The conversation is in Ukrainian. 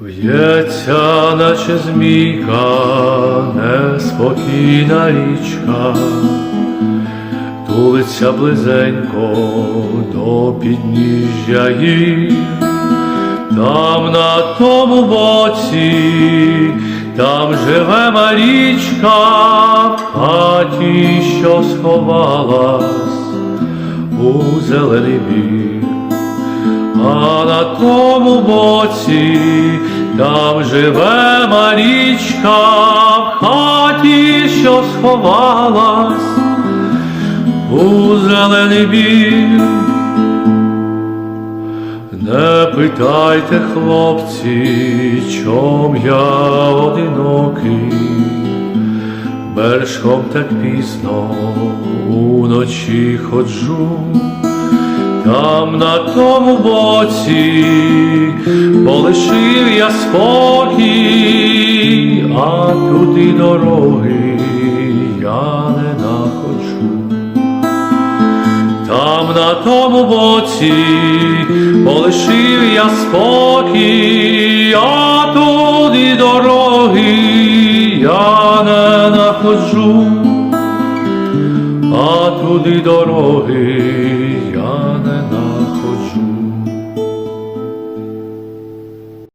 В'ється, наче змійка, неспокійна річка, тулиться близенько до підніжжя гір. Там на тому боці, там живе Марічка, в хаті, що сховалась у зелений бір. А на тому боці, там живе Марічка, в хаті, що сховалась у зелений бір. Не питайте, хлопці, чом я одинокий, Бережком так пізно уночі ходжу, там на тому боці полишив я спокій, а туди дороги я не находжу. Там на тому боці полишив я спокій, а туди дороги я не находжу, а туди дороги